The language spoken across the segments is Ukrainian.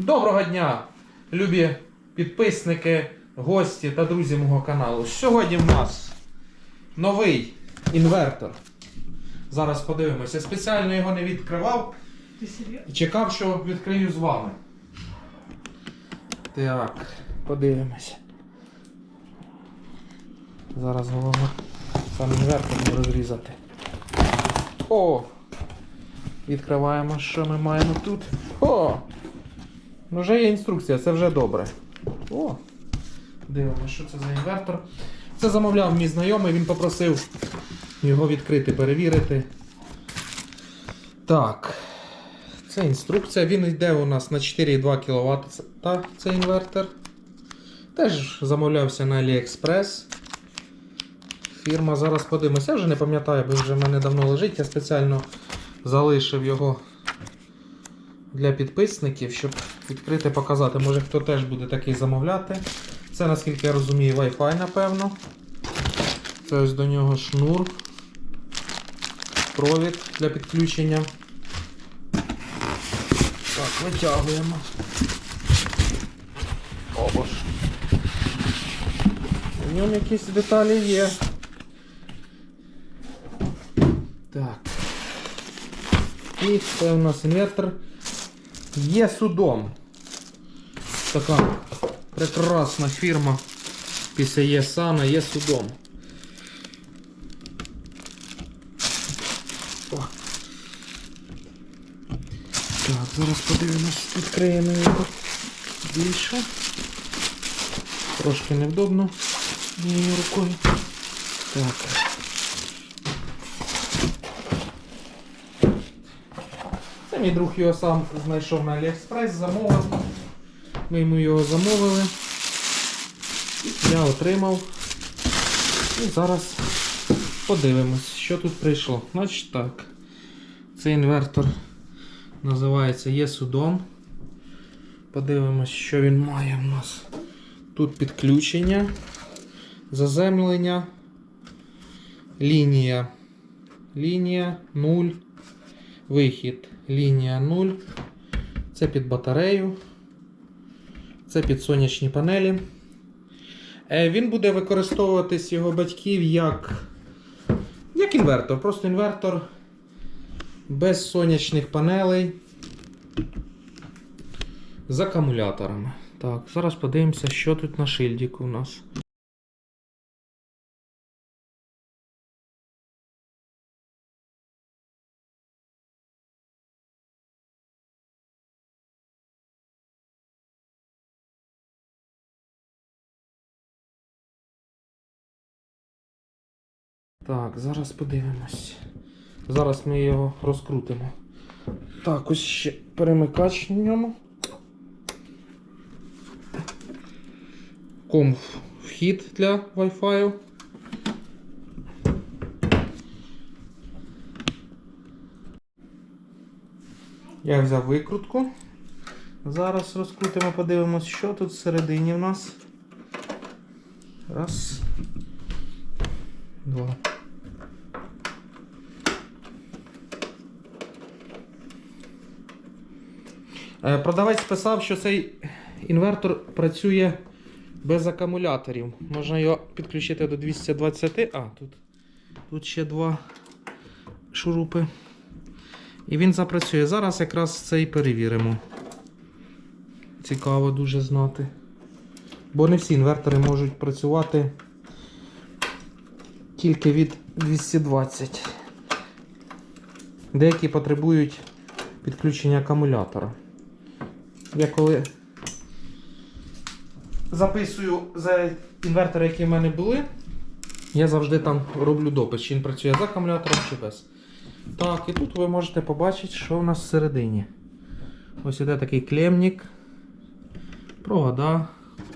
Доброго дня, любі підписники, гості та друзі мого каналу. Сьогодні в нас новий інвертор. Зараз подивимося. Я спеціально його не відкривав Ти серйозно? і чекав, що відкрию з вами. Так, подивимося. Зараз головне сам інвертор не розрізати. О! Відкриваємо, що ми маємо тут. О! Ну вже є інструкція, це вже добре. О! Дивимося, що це за інвертор. Це замовляв мій знайомий, він попросив його відкрити, перевірити. Так. Це інструкція. Він йде у нас на 4,2 кВт. Та це інвертор. Теж замовлявся на AliExpress. Фірма зараз подивимося. Я вже не пам'ятаю, бо вже в мене давно лежить. Я спеціально залишив його для підписників, щоб відкрити показати. Може хто теж буде такий замовляти. Це, наскільки я розумію, Wi-Fi, напевно. Це ось до нього шнур. Провід для підключення. Так, витягуємо. О, боже. В ньому якісь деталі є. Так. І це у нас інвертор є судом. Така прекрасна фірма після ЄСАНа є судом. Так, зараз подивимось, відкриємо його більше. Трошки невдобно моєю рукою. Так. Це мій друг його сам знайшов на AliExpress, замовив. Ми йому його замовили. Я отримав. І зараз подивимось, що тут прийшло. Значить так. Цей інвертор називається є судом. Подивимось, що він має в нас. Тут підключення, заземлення, лінія. Лінія 0. Вихід. Лінія 0. Це під батарею. Це під сонячні панелі. Е, Він буде використовуватись його батьків як, як інвертор. Просто інвертор без сонячних панелей. З акумуляторами. Так, зараз подивимося, що тут на шильдіку у нас. Так, зараз подивимось. Зараз ми його розкрутимо. Так, ось ще перемикач в ньому. Ком вхід для Wi-Fi. Я взяв викрутку. Зараз розкрутимо, подивимось, що тут всередині в нас. Раз. Два. Продавець писав, що цей інвертор працює без акумуляторів. Можна його підключити до 220. А, тут, тут ще два шурупи. І він запрацює. Зараз якраз це і перевіримо. Цікаво дуже знати. Бо не всі інвертори можуть працювати тільки від 220. Деякі потребують підключення акумулятора. Я коли записую за інвертори, які в мене були, я завжди там роблю допис, чи він працює з акумулятором чи без. Так, і тут ви можете побачити, що в нас всередині. Ось іде такий клемник, провода,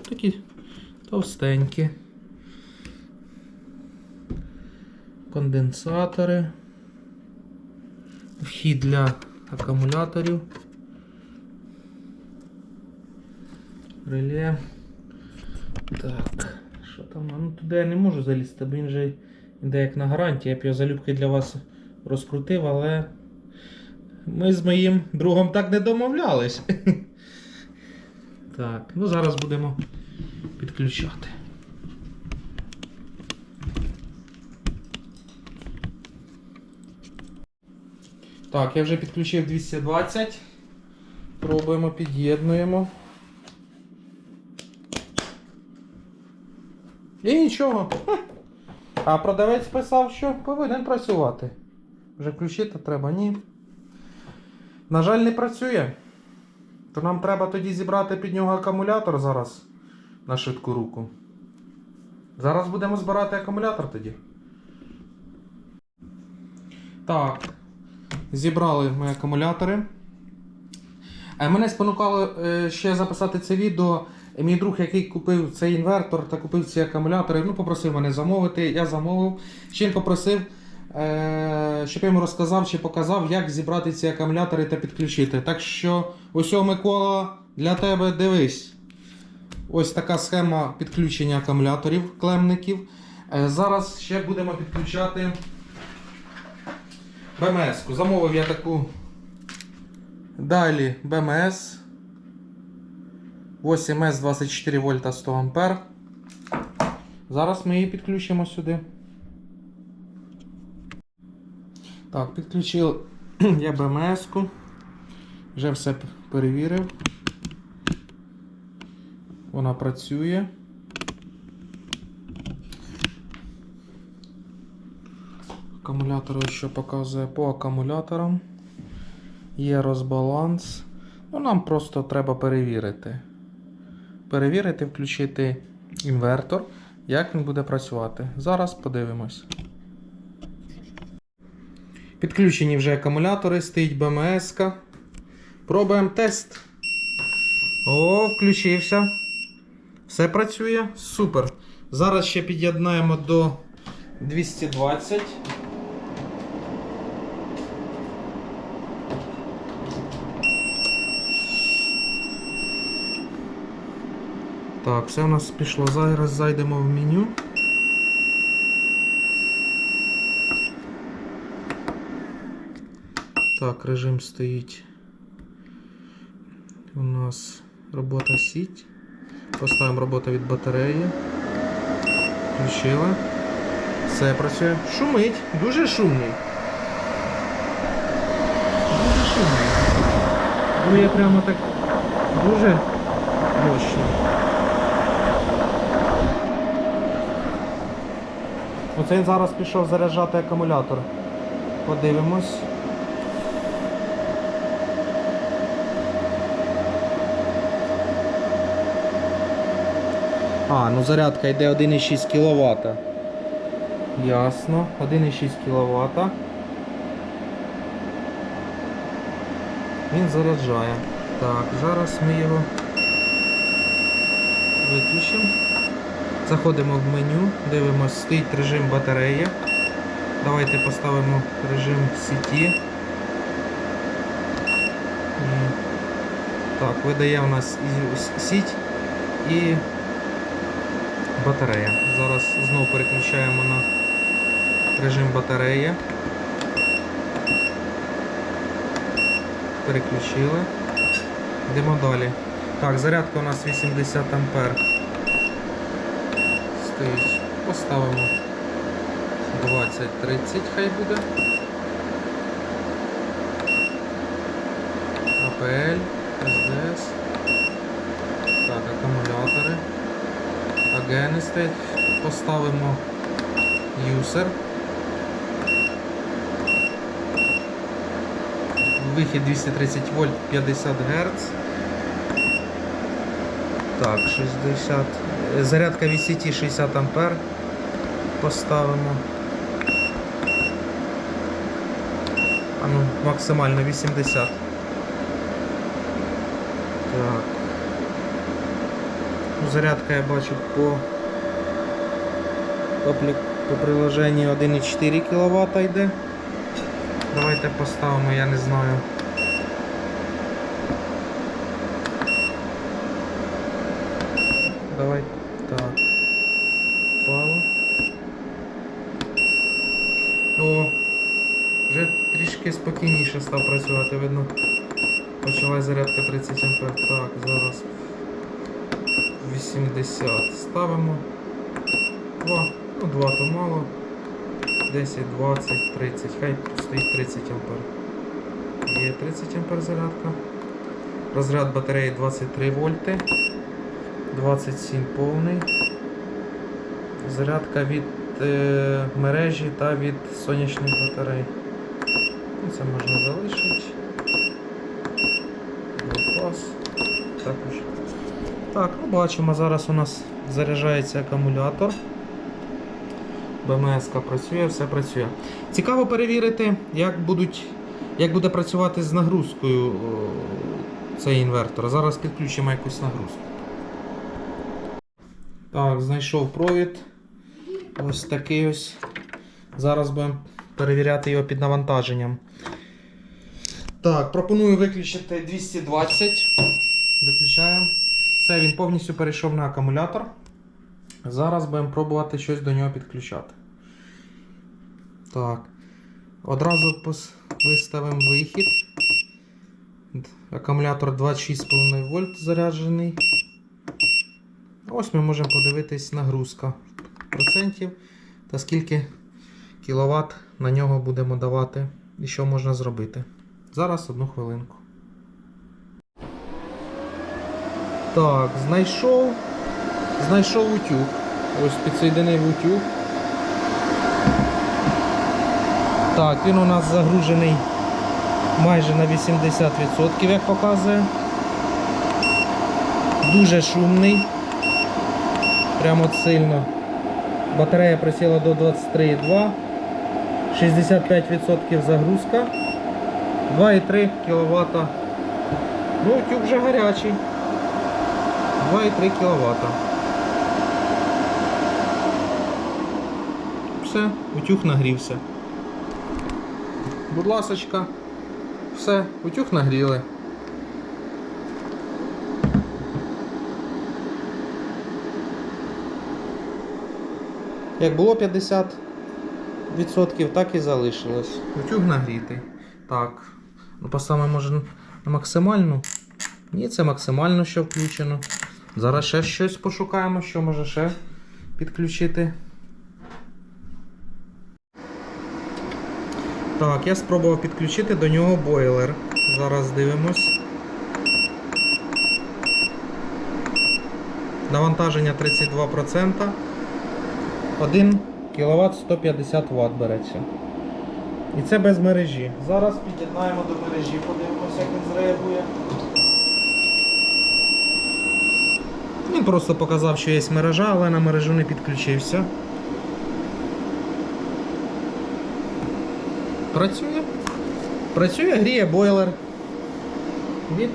такі товстенькі. Конденсатори. Вхід для акумуляторів. Реле. Так, що там? Ну туди я не можу залізти, бо він же йде як на гарантії. Я б його залюбки для вас розкрутив, але ми з моїм другом так не домовлялись. Так, ну зараз будемо підключати. Так, я вже підключив 220. Пробуємо, під'єднуємо. І нічого. А продавець писав, що повинен працювати. Вже включити треба, ні. На жаль, не працює. То нам треба тоді зібрати під нього акумулятор зараз на швидку руку. Зараз будемо збирати акумулятор тоді. Так. Зібрали ми акумулятори. Е, Мене спонукало е, ще записати це відео. Мій друг, який купив цей інвертор та купив ці акумулятори, ну, попросив мене замовити. Я замовив. Ще він попросив, е, щоб я йому розказав чи показав, як зібрати ці акумулятори та підключити. Так що, ось Микола, для тебе дивись. Ось така схема підключення акумуляторів клемників. Е, Зараз ще будемо підключати БМС-ку. Замовив я таку далі БМС. 8С 24 вольта 100 ампер. Зараз ми її підключимо сюди. Так, підключив я БМС-ку. Вже все перевірив. Вона працює. Акумулятор що показує по акумуляторам. Є розбаланс. Ну, нам просто треба перевірити. Перевірити, включити інвертор, як він буде працювати. Зараз подивимось. Підключені вже акумулятори, стоїть БМС. -ка. Пробуємо тест. О, включився. Все працює. Супер. Зараз ще під'єднаємо до 220. Так, все у нас пішло. Зараз зайдемо в меню. Так, режим стоїть. У нас робота сіть. Поставимо робота від батареї. Включили. Все працює. Шумить. Дуже шумний. Дуже шумний. Дує прямо так дуже мощно. Оце він зараз пішов заряджати акумулятор. Подивимось. А, ну зарядка йде 1,6 кВт. Ясно, 1,6 кВт. Він заряджає. Так, зараз ми його виключимо. Заходимо в меню, дивимося, стоїть режим батареї. Давайте поставимо режим сіті. Так, видає у нас сіть і батарея. Зараз знову переключаємо на режим батареї. Переключили. Йдемо далі. Так, зарядка у нас 80 ампер. Стоїть. Поставимо 20-30 хай буде. АПЛ, СДС. Так, акумулятори. Агени стоять. Поставимо юсер. Вихід 230 вольт 50 Гц. Так, 60. Зарядка від сіті 60 ампер. Поставимо. А ну, максимально 80. Так. Ну, Зарядка я бачу по, по, приложенню 1,4 кВт йде. Давайте поставимо, я не знаю. Давай так. Впало. О, вже трішки спокійніше став працювати, видно. Почалась зарядка 30 ампер. Так, зараз 80. Ставимо 2. Ну, 2 то мало. 10, 20, 30. Хай стоїть 30 ампер. Є 30 ампер зарядка. Розряд батареї 23 вольти. 27 повний. Зарядка від е, мережі та від сонячних батарей. Це можна залишити. Клас. Також. Так, ну бачимо, зараз у нас заряджається акумулятор. БМС працює, все працює. Цікаво перевірити, як, будуть, як буде працювати з нагрузкою цей інвертор. Зараз підключимо якусь нагрузку. Так, знайшов провід. Ось такий ось. Зараз будемо перевіряти його під навантаженням. Так, пропоную виключити 220. Виключаємо. Все, він повністю перейшов на акумулятор. Зараз будемо пробувати щось до нього підключати. Так. Одразу виставимо вихід. Акумулятор 26,5 вольт заряджений. Ось ми можемо подивитись нагрузка процентів та скільки кіловат на нього будемо давати і що можна зробити. Зараз одну хвилинку. Так, знайшов. Знайшов утюг. Ось підсоєдинив утюг. Так, він у нас загружений майже на 80%, як показує. Дуже шумний. Прямо сильно. Батарея присіла до 23,2. 65% загрузка. 2,3 кВт. Ну, утюг вже гарячий. 2,3 кВт. Все, утюг нагрівся. Будь ласочка. Все, утюг нагріли. Як було 50%, так і залишилось. Утюг нагрітий. Так. Ну, поставимо може на максимальну. Ні, це максимально, що включено. Зараз ще щось пошукаємо, що може ще підключити. Так, я спробував підключити до нього бойлер. Зараз дивимось. Навантаження 32%. 1 кВт 150 Вт береться. І це без мережі. Зараз під'єднаємо до мережі, подивимося, як він зреагує. Він просто показав, що є мережа, але на мережу не підключився. Працює. Працює, гріє бойлер від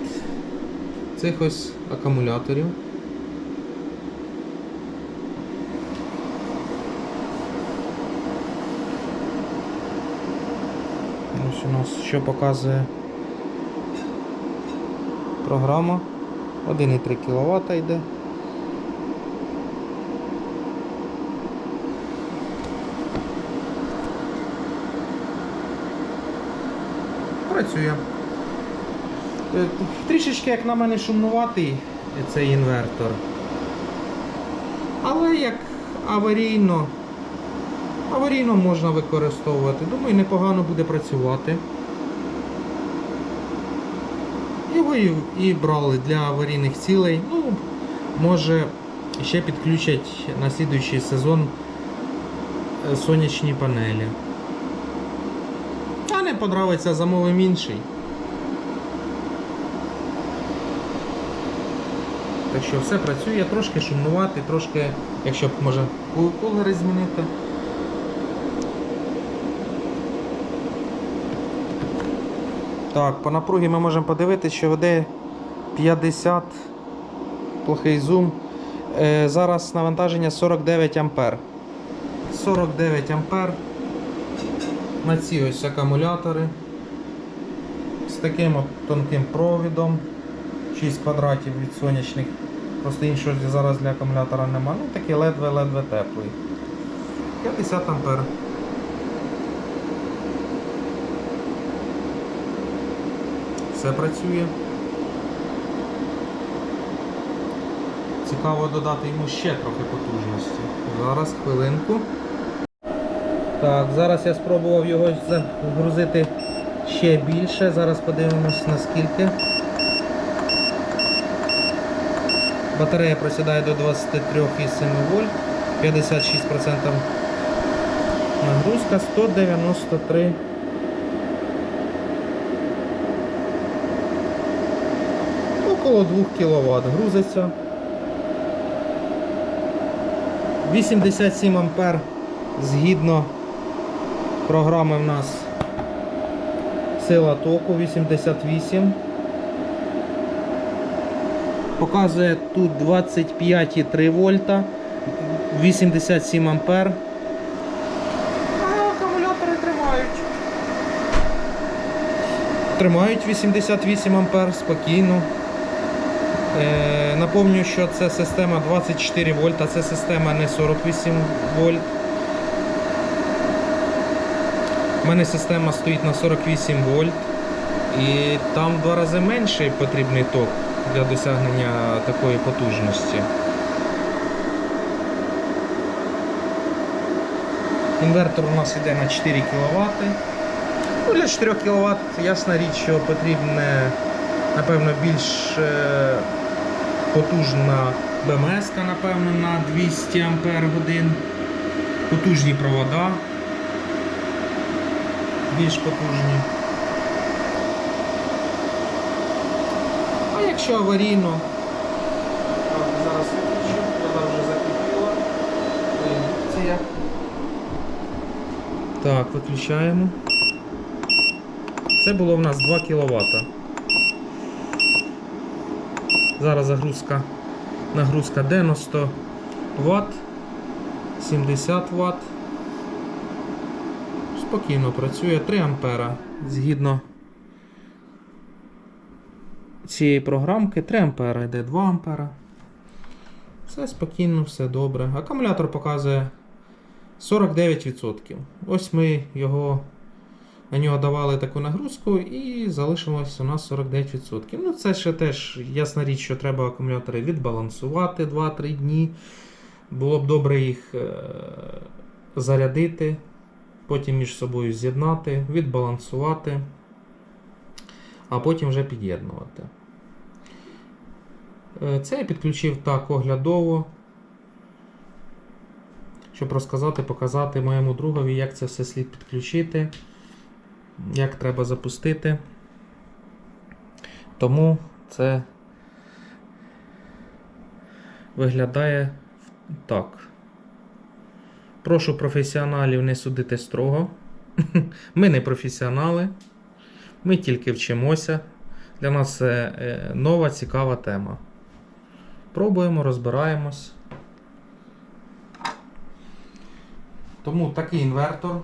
цих ось акумуляторів. Ось у нас що показує програма. 1,3 кВт йде. Працює. Е, Трішечки, як на мене, шумнуватий цей інвертор. Але як аварійно, аварійно можна використовувати. Думаю, непогано буде працювати. І, і брали для аварійних цілей. Ну, може, ще підключать на слідуючий сезон е, сонячні панелі. А не подобається, замовим інший. Так що все працює, трошки шумнувати, трошки, якщо б може ку- кулери змінити. Так, по напругі ми можемо подивитися, що веде 50 плохий зум. Е, зараз навантаження 49 ампер. 49 ампер на ці ось акумулятори з таким от тонким провідом 6 квадратів від сонячних. Просто іншого зараз для акумулятора нема. Ну такий ледве-ледве теплий. 50 ампер. Все працює. Цікаво додати йому ще трохи потужності. Зараз хвилинку. Так, зараз я спробував його загрузити ще більше. Зараз подивимось наскільки. Батарея просідає до 23,7 вольт, 56% нагрузка 193. Около 2 кВт грузиться. 87 ампер згідно програми в нас сила току 88. Показує тут 25,3 вольта, 87 ампер. А акумулятори тримають. Тримають 88 ампер спокійно. Е, напомню, що це система 24 вольта, це система не 48 вольт. У мене система стоїть на 48 вольт і там в два рази менший потрібний ток для досягнення такої потужності. Інвертор у нас йде на 4 кВт. Ну, для 4 кВт ясна річ, що потрібне, напевно, більш потужна БМС, напевно, на 200 Ампер годин. Потужні провода. Більш потужні. А якщо аварійно, Так, зараз виключу, вода вже закипіла. Індукція. Так, виключаємо. Це було в нас 2 кВт. Зараз загрузка, нагрузка 90 Вт, 70 Вт. Спокійно працює 3 ампера згідно цієї програмки 3 ампера йде 2 ампера. Все спокійно, все добре. Акумулятор показує 49%. Ось ми його на нього давали таку нагрузку і залишилось у нас 49%. Ну, це ще теж ясна річ, що треба акумулятори відбалансувати 2-3 дні. Було б добре їх е, зарядити, потім між собою з'єднати, відбалансувати, а потім вже під'єднувати. Е, Це я підключив так оглядово, щоб розказати, показати моєму другові, як це все слід підключити як треба запустити. Тому це виглядає так. Прошу професіоналів не судити строго. Ми не професіонали, ми тільки вчимося. Для нас це е, нова цікава тема. Пробуємо, розбираємось. Тому такий інвертор.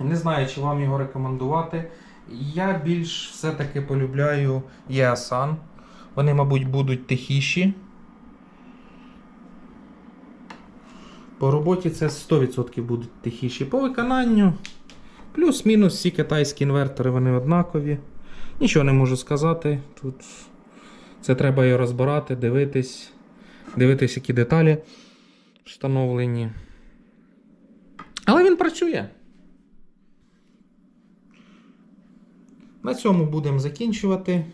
Не знаю, чи вам його рекомендувати. Я більш все-таки полюбляю Єасан. Вони, мабуть, будуть тихіші. По роботі це 100% будуть тихіші. По виконанню. Плюс-мінус всі китайські інвертори вони однакові. Нічого не можу сказати. Тут це треба його розбирати, дивитись, дивитись, які деталі встановлені. Але він працює. На цьому будемо закінчувати.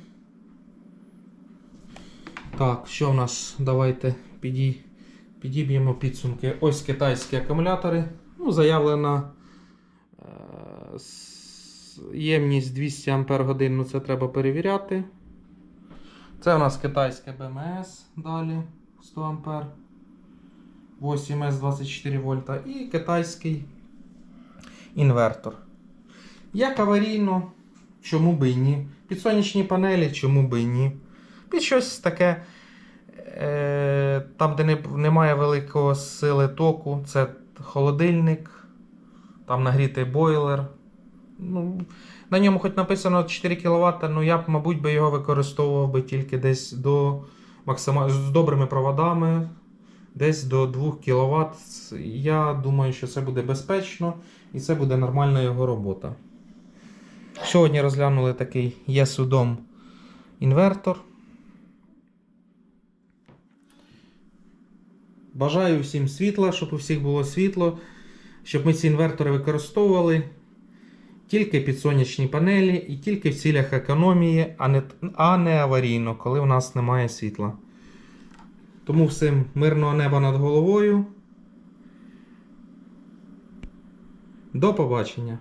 Так, що в нас? Давайте підіб'ємо підсумки. Ось китайські акумулятори. Ну, Заявлена е, ємність 200 Ампер годин, ну це треба перевіряти. Це у нас китайське БМС далі 100 Ампер. 8С 24 вольта і китайський інвертор. Як аварійно, чому би і ні? Під сонячні панелі, чому би і ні? Під щось таке, е, там, де не, немає великого сили току, це холодильник, там нагрітий бойлер. Ну, на ньому хоч написано 4 кВт, ну я б, мабуть, би його використовував би тільки десь до максимально з добрими проводами, десь до 2 кВт. Я думаю, що це буде безпечно і це буде нормальна його робота. Сьогодні розглянули такий Єсудом інвертор. Бажаю всім світла, щоб у всіх було світло, щоб ми ці інвертори використовували тільки під сонячні панелі і тільки в цілях економії, а не, а не аварійно, коли у нас немає світла. Тому всім мирного неба над головою. До побачення!